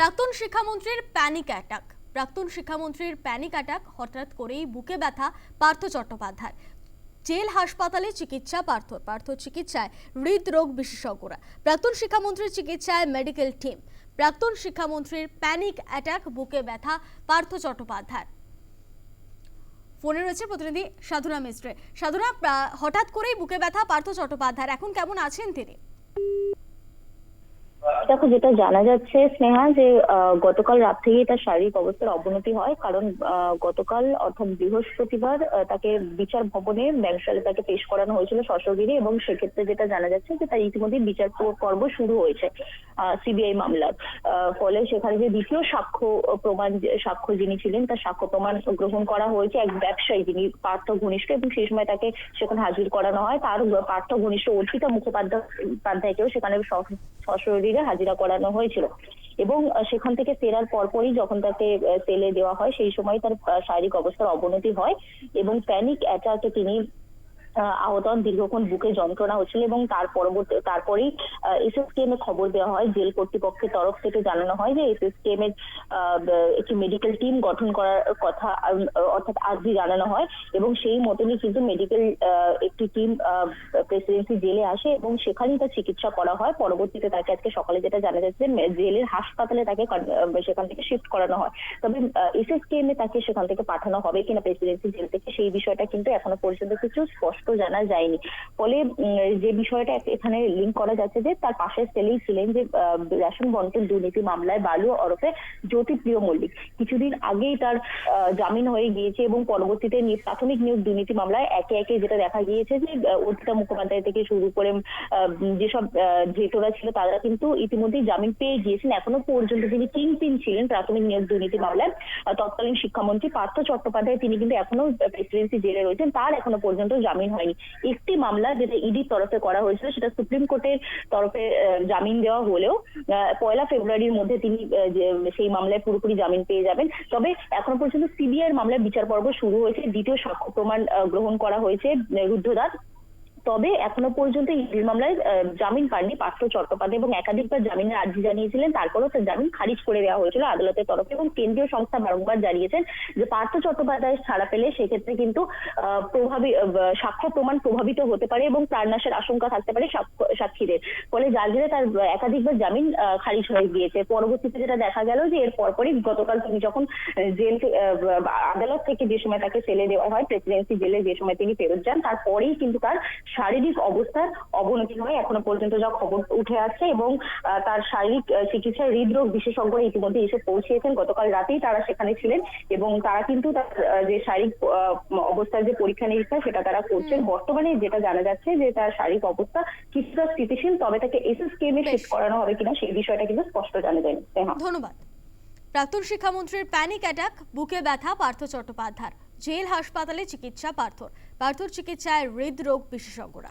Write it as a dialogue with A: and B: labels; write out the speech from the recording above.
A: প্রাক্তন শিক্ষামন্ত্রীর panic attack প্রাক্তন শিক্ষামন্ত্রীর প্যানিক অ্যাটাক হঠাৎ করেই বুকে ব্যথা পার্থ চট্টোপাধ্যায় জেল, হাসপাতালে চিকিৎসা পার্থ পার্থ চিকিৎসায় হৃদরোগ বিশেষজ্ঞরা। প্রাক্তন শিক্ষামন্ত্রীর চিকিৎসায় মেডিকেল টিম প্রাক্তন শিক্ষামন্ত্রীর প্যানিক অ্যাটাক বুকে ব্যথা পার্থ চট্টোপাধ্যায় ফোনে রয়েছে প্রতিনিধি সাধনা মিস্ত্রে। সাধনা হঠাৎ করেই বুকে ব্যথা পার্থ চট্টোপাধ্যায় এখন কেমন আছেন তিনি?
B: দেখো, যেটা জানা যাচ্ছে স্নেহা, যে গতকাল রাত থেকেই তার শারীরিক অবস্থার অবনতি হয়। কারণ গতকাল অর্থাৎ বৃহস্পতিবার তাকে বিচার ভবনে ব্যবসালে তাকে পেশ করানো হয়েছিল সশরীরে এবং সেক্ষেত্রে যেটা জানা যাচ্ছে যে তার ইতিমধ্যে বিচার কর্ম শুরু হয়েছে। সিবিআই মামলার। ফলে সেখানে যে দ্বিতীয় সাক্ষ্য প্রমাণ সাক্ষ্য যিনি ছিলেন, তার সাক্ষ্য প্রমাণ গ্রহণ করা হয়েছে এক ব্যবসায়ী যিনি পার্থ ঘনিষ্ঠ এবং সেই সময় তাকে সেখানে হাজির করানো হয়। তার পার্থ ঘনিষ্ঠ অর্পিতা মুখোপাধ্যায় উপাধ্যায়কেও সেখানে সশরীরে হাজিরা করানো হয়েছিল। এবং সেখান থেকে ফেরার পরপরই যখন তাকে তেলে দেওয়া হয়, সেই সময় তার শারীরিক অবস্থার অবনতি হয় এবং প্যানিক অ্যাটাকে তিনি আহ, আহত দীর্ঘক্ষণ বুকে যন্ত্রণা হচ্ছিল এবং তার পরবর্তী তারপরেই এসএসকেএম এ খবর দেওয়া হয় জেল কর্তৃপক্ষের তরফ থেকে জানানো হয় যে এসএসকেএম এর একটি মেডিকেল টিম গঠন করার কথা অর্থাৎ আজই জানানো হয় এবং সেই মতনই কিন্তু মেডিকেল একটি টিম প্রেসিডেন্সি জেলে আসে এবং সেখানেই তার চিকিৎসা করা হয়। পরবর্তীতে তাকে আজকে সকালে যেটা জানা যাচ্ছে জেলের হাসপাতালে তাকে সেখান থেকে শিফট করানো হয়। তবে এসএসকেএম এ তাকে সেখান থেকে পাঠানো হবে কিনা প্রেসিডেন্সি জেল থেকে সেই বিষয়টা কিন্তু এখনও পর্যন্ত কিছু স্পষ্ট জানা যায়নি। ফলে যে বিষয়টা এখানে লিঙ্ক করা যাচ্ছে যে, তার পাশের সেলেই ছিলেন যে রেশন বন্টন দুর্নীতি মামলায় বালু ওরফে জ্যোতিপ্রিয় মল্লিক। কিছুদিন আগেই তার জামিন হয়ে গিয়েছে এবং পরবর্তীতে প্রাথমিক নিয়োগ দুর্নীতি মামলায় একে একে যেটা দেখা গিয়েছে যে অর্পিতা মুখোপাধ্যায় থেকে শুরু করে যেসব ধৃতরা ছিল, তারা কিন্তু ইতিমধ্যেই জামিন পেয়ে গিয়েছেন। এখনও পর্যন্ত তিনি কিং পিন ছিলেন প্রাথমিক নিয়োগ দুর্নীতি মামলায় তৎকালীন শিক্ষামন্ত্রী পার্থ চট্টোপাধ্যায়, তিনি কিন্তু এখনও প্রেসিডেন্সি জেলে রয়েছেন। তার এখনও পর্যন্ত জামিন হয়নি। একটি মামলা যেটা ইডির তরফে করা হয়েছিল সেটা সুপ্রিম কোর্টের তরফে জামিন দেওয়া হলেও পয়লা ফেব্রুয়ারির মধ্যে তিনি সেই মামলায় পুরোপুরি জামিন পেয়ে যাবেন। তবে এখন পর্যন্ত সিবিআই মামলায় বিচার পর্ব শুরু হয়েছে। দ্বিতীয় সাক্ষ্য প্রমাণ গ্রহণ করা হয়েছে আহ, রুদ্ধদ্বার। তবে এখনও পর্যন্ত এই মামলায় জামিন পাননি পার্থ চট্টোপাধ্যায় এবং একাধিকবার জামিনের আর্জি জানিয়েছিলেন। তারপরেও তার জামিন খারিজ করে দেওয়া হয়েছিল আদালতের তরফে এবং কেন্দ্রীয় সংস্থা বারংবার জানিয়েছেন যে পার্থ চট্টোপাধ্যায় ছাড়া পেলে সেক্ষেত্রে কিন্তু প্রভাবী সাক্ষ্য প্রমাণ প্রভাবিত হতে পারে এবং প্রাণনাশের আশঙ্কা থাকতে পারে সাক্ষীদের। ফলে যার জেরে তার একাধিকবার জামিন খারিজ হয়ে গিয়েছে। পরবর্তীতে যেটা দেখা গেল যে এর পরপরই গতকাল তিনি যখন জেল আদালত থেকে যে সময় তাকে ফেলে দেওয়া হয়, প্রেসিডেন্সি জেলে যে সময় তিনি ফেরত যান, তারপরেই কিন্তু তার শারীরিক অবস্থার অবনতি হয় এখনও পর্যন্ত যা খবর উঠে আসছে এবং তার শারীরিক চিকিৎসায় হৃদরোগ বিশেষজ্ঞরা ইতিমধ্যে এসে পৌঁছিয়েছেন গতকাল রাতেই তারা সেখানে ছিলেন এবং তারা কিন্তু তার যে শারীরিক অবস্থার যে পরীক্ষা নিরীক্ষা সেটা তারা করছেন। বর্তমানে যেটা জানা যাচ্ছে যে তার শারীরিক অবস্থা কিছুটা স্থিতিশীল তবে তাকে এসএসকেএম এ শিফট করানো হবে কিনা সেই বিষয়টা কিন্তু স্পষ্ট জানা যায়নি।
A: ধন্যবাদ। প্রাক্তন শিক্ষামন্ত্রীর প্যানিক অ্যাটাক বুকে ব্যথা পার্থ চট্টোপাধ্যায় জেল হাসপাতালে চিকিৎসা পার্থর। পার্থর চিকিৎসায় হৃদরোগ বিশেষজ্ঞরা।